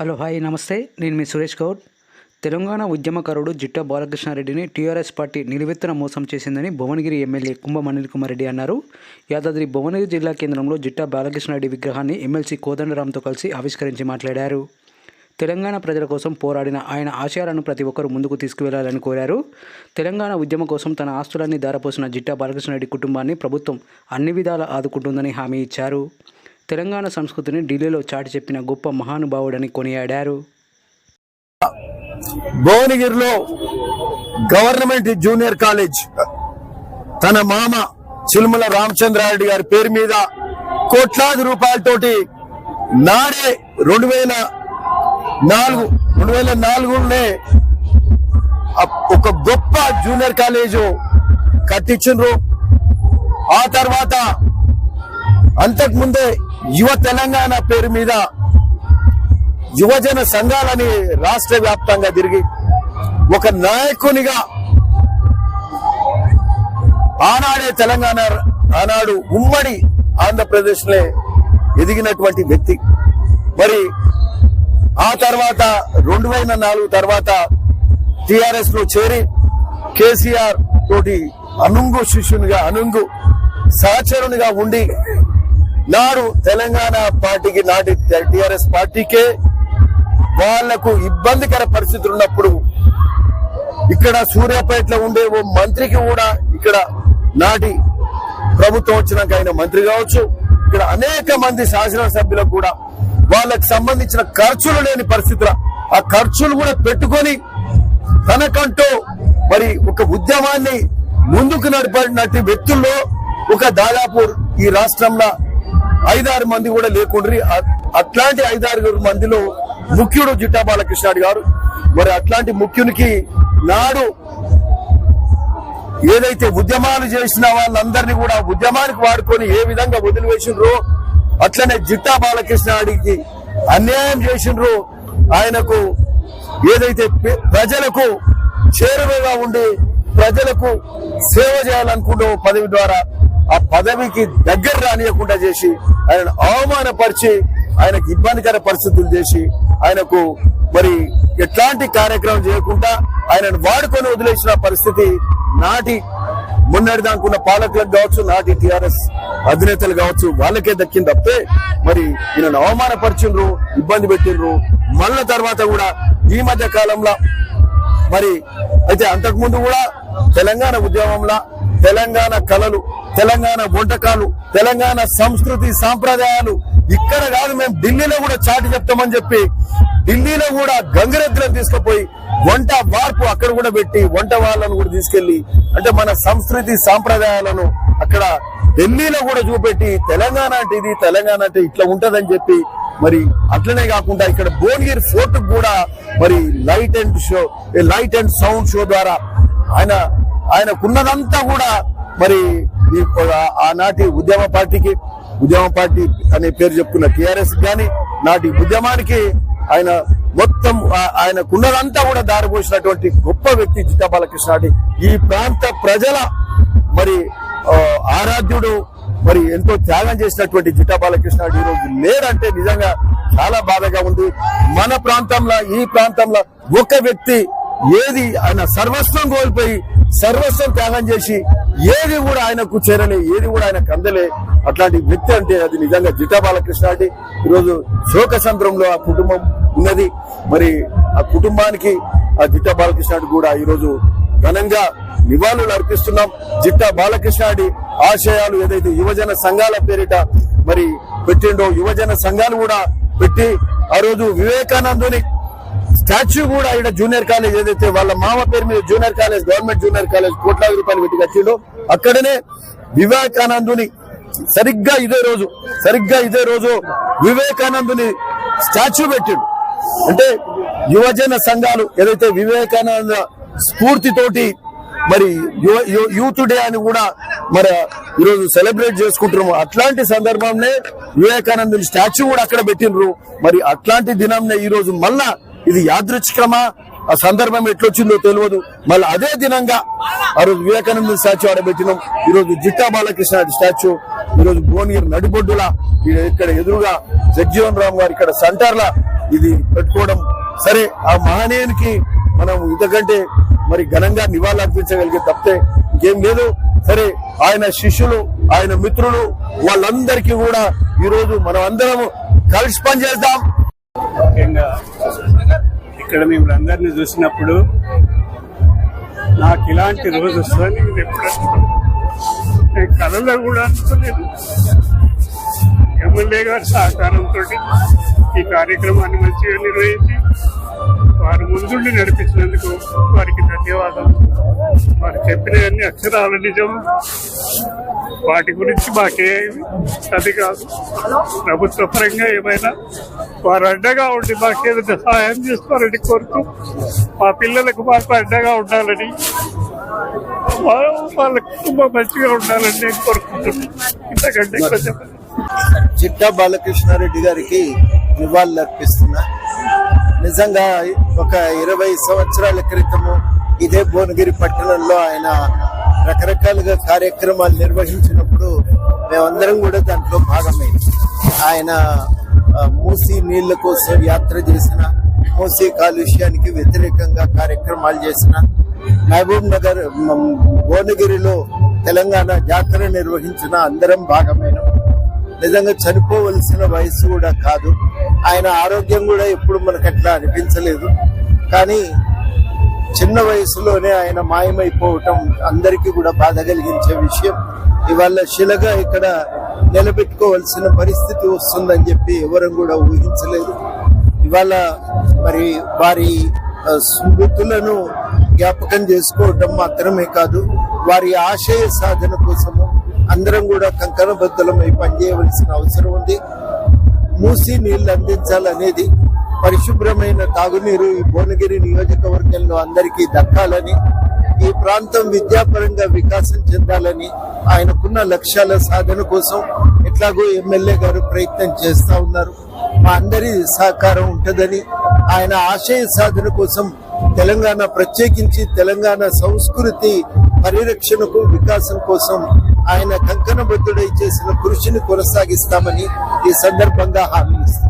Hello hi నమస్తే. నేను మీ సురేష్ గౌడ్. తెలంగాణ ఉద్యమకారుడు జిట్టా బాలకృష్ణారెడ్డిని టీఆర్ఎస్ పార్టీ నిలువెత్తున మోసం చేసిందని భువనగిరి ఎమ్మెల్యే కుంభం అనిల్ కుమార్ రెడ్డి అన్నారు. యాదాద్రి భువనగిరి జిల్లా కేంద్రంలో జిట్టా బాలకృష్ణారెడ్డి విగ్రహాన్ని ఎమ్మెల్సీ కోదండరామ్తో కలిసి ఆవిష్కరించి మాట్లాడారు. తెలంగాణ ప్రజల కోసం పోరాడిన ఆయన ఆశయాలను ప్రతి ఒక్కరూ ముందుకు తీసుకువెళ్ళాలని కోరారు. తెలంగాణ ఉద్యమం కోసం తన ఆస్తులన్నీ దారపోసిన జిట్టా బాలకృష్ణారెడ్డి కుటుంబాన్ని ప్రభుత్వం అన్ని విధాలా ఆదుకుంటుందని హామీ ఇచ్చారు. తెలంగాణ సంస్కృతిని ఢిల్లీలో చాటి చెప్పిన గొప్ప మహానుభావుడని కొనియాడారు. భువనగిరిలో గవర్నమెంట్ జూనియర్ కాలేజ్ తన మామ చిలుమల రామచంద్రారెడ్డి గారి పేరు మీద కోట్లాది రూపాయలతోటి నాడే రెండు వేల నాలుగు రెండు వేల నాలుగులోనే ఒక గొప్ప జూనియర్ కాలేజు కట్టించిండ్రు. ఆ తర్వాత అంతకుముందే యువ తెలంగాణ పేరు మీద యువజన సంఘాలని రాష్ట్ర వ్యాప్తంగా తిరిగి ఒక నాయకునిగా ఆనాడే తెలంగాణ ఆనాడు ఉమ్మడి ఆంధ్రప్రదేశ్లో ఎదిగినటువంటి వ్యక్తి. మరి ఆ తర్వాత రెండు వేల నాలుగు తర్వాత టిఆర్ఎస్లో చేరి కేసీఆర్ తోటి అనుంగు శిష్యునిగా అనుంగు సహచరునిగా ఉండి నాడు తెలంగాణ పార్టీకి నాటి టిఆర్ఎస్ పార్టీకే వాళ్ళకు ఇబ్బందికర పరిస్థితులు ఉన్నప్పుడు ఇక్కడ సూర్యాపేటలో ఉండే ఓ మంత్రికి కూడా ఇక్కడ నాటి ప్రభుత్వం వచ్చినాక ఆయన మంత్రి కావచ్చు ఇక్కడ అనేక మంది శాసనసభ్యులకు కూడా వాళ్ళకి సంబంధించిన ఖర్చులు లేని పరిస్థితుల ఆ ఖర్చులు కూడా పెట్టుకొని తనకంటూ మరి ఒక ఉద్యమాన్ని ముందుకు నడిపినట్టు వ్యక్తుల్లో ఒక దాదాపు ఈ రాష్ట్రంలో ఐదారు మంది కూడా లేకుండ్రి. అట్లాంటి ఐదారు మందిలో ముఖ్యుడు జిట్టా బాలకృష్ణాడు గారు. మరి అట్లాంటి ముఖ్యునికి నాడు ఏదైతే ఉద్యమాలు చేసిన వాళ్ళందరినీ కూడా ఉద్యమానికి వాడుకొని ఏ విధంగా వదిలివేసిండ్రో అట్లనే జిట్టా బాలకృష్ణాడికి అన్యాయం చేసిండ్రు ఆయనకు ఏదైతే ప్రజలకు చేరువగా ఉండి ప్రజలకు సేవ చేయాలనుకుంటూ పదవి ద్వారా ఆ పదవికి దగ్గర రానియకుండా చేసి ఆయనను అవమానపరిచి ఆయనకు ఇబ్బందికర పరిస్థితులు చేసి ఆయనకు మరి ఎట్లాంటి కార్యక్రమం చేయకుండా ఆయనను వాడుకొని వదిలేసిన పరిస్థితి నాటి మొన్నటిదానుకున్న పాలకులకు కావచ్చు నాటి టిఆర్ఎస్ అధినేతలు కావచ్చు వాళ్ళకే దక్కింది తప్పితే మరి ఈయనను అవమానపరిచిండ్రు ఇబ్బంది పెట్టిండ్రు. మళ్ళా తర్వాత కూడా ఈ మధ్య కాలంలో మరి అయితే అంతకు ముందు కూడా తెలంగాణ ఉద్యమంలో తెలంగాణ కళలు తెలంగాణ వంటకాలు తెలంగాణ సంస్కృతి సాంప్రదాయాలు ఇక్కడ కాదు మేము ఢిల్లీలో కూడా చాటి చెప్తామని చెప్పి ఢిల్లీలో కూడా గంగరెద్దులను తీసుకుపోయి వంట వార్పు అక్కడ కూడా పెట్టి వంట వాళ్ళను కూడా తీసుకెళ్ళి అంటే మన సంస్కృతి సాంప్రదాయాలను అక్కడ ఢిల్లీలో కూడా చూపెట్టి తెలంగాణ అంటే ఇది తెలంగాణ అంటే ఇట్లా ఉంటదని చెప్పి మరి అట్లనే కాకుండా ఇక్కడ భువనగిరి ఫోర్ట్ కూడా మరి light and show light and sound show ద్వారా ఆయన ఆయనకున్నదంతా కూడా మరి ఆనాటి ఉద్యమ పార్టీకి ఉద్యమ పార్టీ అనే పేరు చెప్పుకున్న టిఆర్ఎస్ కానీ నాటి ఉద్యమానికి ఆయన మొత్తం ఆ- ఆయనకున్నదంతా కూడా దారిపోసినటువంటి గొప్ప వ్యక్తి జిట్టా బాలకృష్ణ ఈ ప్రాంత ప్రజల మరి ఆరాధ్యుడు మరి ఎంతో త్యాగం చేసినటువంటి జిట్టా బాలకృష్ణ ఈ రోజు లేరంటే నిజంగా చాలా బాధగా ఉంది. మన ప్రాంతంలో ఈ ప్రాంతంలో ఒక వ్యక్తి ఏది ఆయన సర్వస్వం కోల్పోయి సర్వస్వం త్యాగం చేసి ఏది కూడా ఆయనకు చేరలే ఏది కూడా ఆయనకు అందలే. అట్లాంటి వ్యక్తి అంటే అది నిజంగా జిటా బాలకృష్ణ అంటే ఈరోజు శోక సంద్రంలో ఆ కుటుంబం ఉన్నది. మరి ఆ కుటుంబానికి ఆ జిట్టా బాలకృష్ణ కూడా ఈరోజు ఘనంగా నివాళులు అర్పిస్తున్నాం. జిట్టా బాలకృష్ణాడి ఆశయాలు ఏదైతే యువజన సంఘాల పేరిట మరి పెట్టిండో యువజన సంఘాలు కూడా పెట్టి ఆ రోజు వివేకానందుని స్టాచ్యూ కూడా ఇక్కడ జూనియర్ కాలేజ్ ఏదైతే వాళ్ళ మామ పేరు మీద junior college government junior college కోట్లాది రూపాయలు పెట్టి కట్టిండో అక్కడనే వివేకానందుని సరిగ్గా ఇదే రోజు సరిగ్గా ఇదే రోజు వివేకానందుని స్టాచ్యూ పెట్టిండు. అంటే యువజన సంఘాలు ఏదైతే వివేకానంద స్ఫూర్తితోటి మరి యూత్ డే అని కూడా మరి ఈరోజు సెలబ్రేట్ చేసుకుంటున్నాము. అట్లాంటి సందర్భంలో వివేకానందుని స్టాచ్యూ కూడా అక్కడ పెట్టినరు మరి అట్లాంటి దినంనే ఈ రోజు మళ్ళా ఇది యాదృచ్ఛికమా? ఆ సందర్భం ఎట్లొచ్చిందో తెలియదు మళ్ళీ అదే దినంగా ఆ రోజు వివేకానంద స్టాచ్యూ ఆడబెట్టినాం. ఈరోజు జిట్టా బాలకృష్ణ స్టాచ్యూ ఈ రోజు భువనగిరి నడిబొడ్డుల ఇక్కడ ఎదురుగా జగ్జీవన్ రామ్ గారు ఇక్కడ సెంటర్లా ఇది పెట్టుకోవడం సరే. ఆ మహనీయునికి మనం ఇంతకంటే మరి ఘనంగా నివాళులర్పించగలిగే తప్పితే ఇంకేం లేదు. సరే ఆయన శిష్యులు ఆయన మిత్రులు వాళ్ళందరికీ కూడా ఈరోజు మనం అందరం కలిసి పనిచేద్దాం. ముఖ్యంగా ఇక్కడ మిమ్మల్ని అందరినీ చూసినప్పుడు నాకు ఇలాంటి రోజు వస్తుందని నేను ఎప్పుడు నేను కళలో కూడా అనుకోలేదు. ఎమ్మెల్యే గారి సహకారంతో ఈ కార్యక్రమాన్ని మంచిగా నిర్వహించి వారు ముందుండి నడిపించినందుకు వారికి ధన్యవాదాలు. వారు చెప్పిన అన్ని అక్షరాల నిజం. వాటి గురించి మాకే అది కాదు. ప్రభుత్వ పరంగా ఏమైనా వారు అడ్డగా ఉండి మాకేదైనా సహాయం చేసుకోవాలని కోరుతూ మా పిల్లలకు మాకు అడ్డగా ఉండాలని వాళ్ళ కుటుంబం మంచిగా ఉండాలని నేను కోరుకుంటున్నాను. ఇంతకంటే చిట్టా బాలకృష్ణారెడ్డి గారికి నివాళులు అర్పిస్తున్నా నిజంగా ఒక ఇరవై సంవత్సరాల క్రితము ఇదే భువనగిరి పట్టణంలో ఆయన రకరకాలుగా కార్యక్రమాలు నిర్వహించినప్పుడు మేమందరం కూడా దాంట్లో భాగమైంది ఆయన మూసి నీళ్ళ కోసం యాత్ర చేసిన మూసి కాలుష్యానికి వ్యతిరేకంగా కార్యక్రమాలు చేసిన మహబూబ్ నగర్ భువనగిరిలో తెలంగాణ జాతర నిర్వహించిన అందరం భాగమైన నిజంగా చనిపోవలసిన వయసు కూడా కాదు. ఆయన ఆరోగ్యం కూడా ఎప్పుడు మనకు అట్లా అనిపించలేదు. కానీ చిన్న వయసులోనే ఆయన మాయమైపోవటం అందరికీ కూడా బాధ కలిగించే విషయం. ఇవాళ శిలగా ఇక్కడ నిలబెట్టుకోవాల్సిన పరిస్థితి వస్తుందని చెప్పి ఎవరం కూడా ఊహించలేదు. ఇవాళ మరి వారి స్మృతులను జ్ఞాపకం చేసుకోవటం మాత్రమే కాదు వారి ఆశయ సాధన కోసము అందరం కూడా కంకణబద్ధలమై పనిచేయవలసిన అవసరం ఉంది. మూసి నీళ్ళు అందించాలనేది పరిశుభ్రమైన తాగునీరు ఈ భువనగిరి నియోజకవర్గంలో అందరికీ దక్కాలని ఈ ప్రాంతం విద్యాపరంగా వికాసం చెందాలని ఆయనకున్న లక్ష్యాల సాధన కోసం ఎట్లాగో ఎమ్మెల్యే గారు ప్రయత్నం చేస్తా ఉన్నారు. మా అందరి సహకారం ఉంటుందని ఆయన ఆశయ సాధన కోసం తెలంగాణ ప్రత్యేకించి తెలంగాణ సంస్కృతి పరిరక్షణకు వికాసం కోసం ఆయన కంకణబద్ధుడై చేసిన కృషిని కొనసాగిస్తామని ఈ సందర్భంగా హామీ ఇస్తారు